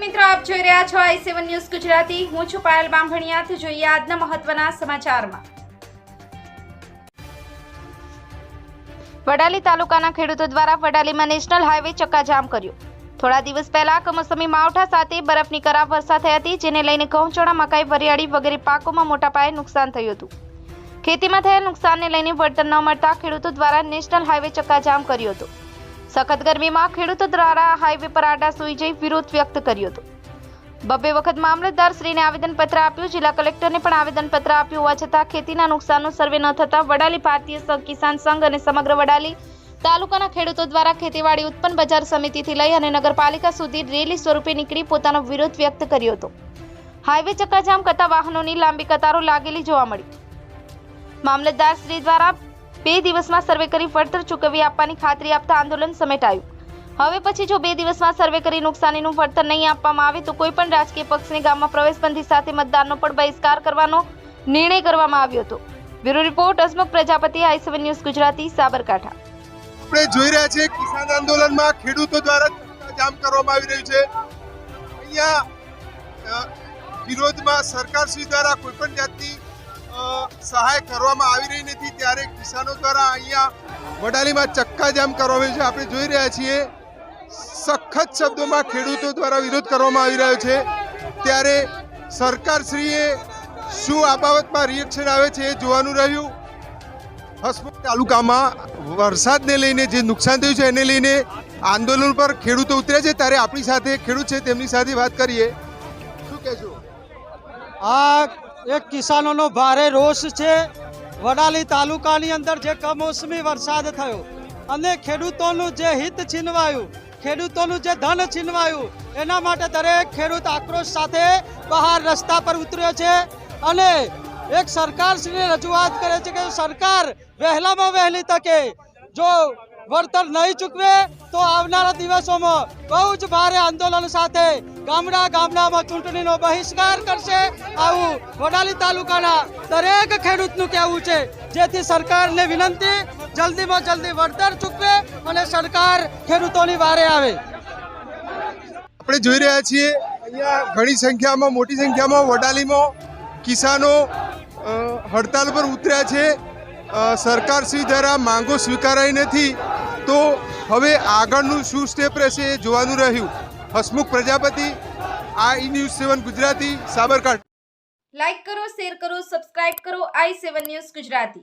રહ્યા છો આઈ seven news Gujarati. હું છું પાયલ બામભણિયાથી. જોઈએ આજના મહત્વના સમાચારમાં. વડાલી તાલુકાના ખેડૂતો દ્વારા વડાલીમાં નેશનલ હાઈવે ચક્કાજામ કર્યો. થોડા દિવસ પહેલા કમોસમી માવઠા સાથે બરફની કરાર વર્ષા થઈ હતી, જેને લઈને ઘઉં મકાઈ, વરિયાળી વગેરે પાકોમાં મોટા પાયે નુકસાન થયું હતું. ખેતીમાં થયેલ નુકસાનને લઈને વળતર ન મળતા ખેડૂતો દ્વારા નેશનલ હાઈવે ચક્કાજામ કર્યો હતો. સખત ગરમીમાં ખેડૂતો દ્વારા હાઈવે પર આડા સૂઈ જઈ વિરોધ વ્યક્ત કર્યો હતો. બબ્બે વખત મામલતદાર શ્રીને આવેદનપત્ર આપ્યું, જિલ્લા કલેક્ટરને પણ આવેદનપત્ર આપ્યું હોવા છતાં ખેતીના નુકસાનનો સર્વે ન થતાં વડાલી ભારતીય કિસાન સંઘ અને સમગ્ર વડાલી તાલુકાના ખેડૂતો દ્વારા ખેતીવાડી ઉત્પન્ન બજાર સમિતિથી લઈ અને નગરપાલિકા સુધી રેલી સ્વરૂપે નીકળી પોતાનો વિરોધ વ્યક્ત કર્યો હતો. હાઈવે ચક્કાજામ કરતા વાહનોની લાંબી કતારો લાગેલી જોવા મળી. મામલતદાર શ્રી દ્વારા બે દિવસમાં સર્વે કરી વળતર ચૂકવી આપવાની ખાતરી આપતા આંદોલન સમેટાયું. હવે પછી જો બે દિવસમાં સર્વે કરી નુકસાનીનું વળતર નહીં આપવામાં આવે તો કોઈ પણ રાજકીય પક્ષને ગામમાં પ્રવેશબંધી સાથે મતદાનનો પણ બહિષ્કાર કરવાનો નિર્ણય કરવામાં આવ્યો હતો. Bureau report Hasmukh Prajapati, I seven news Gujarati, Sabarkantha. આપણે જોઈ રહ્યા છીએ કિસાન આંદોલનમાં ખેડૂતો દ્વારા જામ કરવામાં આવી રહ્યું છે. અહીંયા વિરોધમાં સરકાર શ્રી દ્વારા કોઈ પણ જાતની સહાય કરવામાં આવી રહી નથી, ત્યારે કિસાનો દ્વારા અહીંયા વડાલીમાં ચક્કાજામ કરવામાં છે. આપણે જોઈ રહ્યા છીએ, સખત શબ્દોમાં ખેડૂતો દ્વારા વિરોધ કરવામાં આવી રહ્યો છે. ત્યારે સરકારશ્રીએ શું આ બાબતમાં રિએક્શન આવે છે એ જોવાનું રહ્યું. હસમુખ તાલુકામાં વરસાદને લઈને જે નુકસાન થયું છે, એને લઈને આંદોલન પર ખેડૂતો ઉતર્યા છે. ત્યારે આપણી સાથે ખેડૂત છે, તેમની સાથે વાત કરીએ. શું કહેશો? આ એક કિસાનોનો ભારે રોષ છે. વડાલી તાલુકાની અંદર જે કમોસમી વરસાદ થયો અને ખેડૂતોનું જે હિત છીનવાયું, ખેડૂતોનું જે ધન છીનવાયું, એના માટે દરેક ખેડૂત આક્રોશ સાથે બહાર રસ્તા પર ઉતર્યો છે અને એક સરકારશ્રીને રજૂઆત કરે છે કે સરકાર વહેલામાં વહેલી તકે જો વળતર નહીં ચૂકવે તો આવનારા દિવસોમાં બહુ જ ભારે આંદોલન સાથે ગામડા ગામડામાં ચૂંટણીનો બહિષ્કાર કરશે આવું વડાલી તાલુકાના દરેક ખેડૂતનું કહેવું છે. જેથી સરકારને વિનંતી, જલ્દીમાં જલ્દી વળતર ચૂકવે અને સરકાર ખેડૂતોની વારે આવે. આપણે જોઈ રહ્યા છીએ, અહીંયા ઘણી સંખ્યામાં, મોટી સંખ્યામાં વડાલીમાં કિસાનો હડતાલ પર ઉતર્યા છે. સરકાર શ્રી દ્વારા માંગો સ્વીકારાઈ નથી. તો હવે આગળનું શું સ્ટેપ રહેશે એ જોવાનું રહ્યું. Hasmukh Prajapati I news seven Gujarati, Sabarkantha. Like કરો શેર કરો સબસ્ક્રાઇબ કરો, આઈ સેવન ન્યૂઝ ગુજરાતી.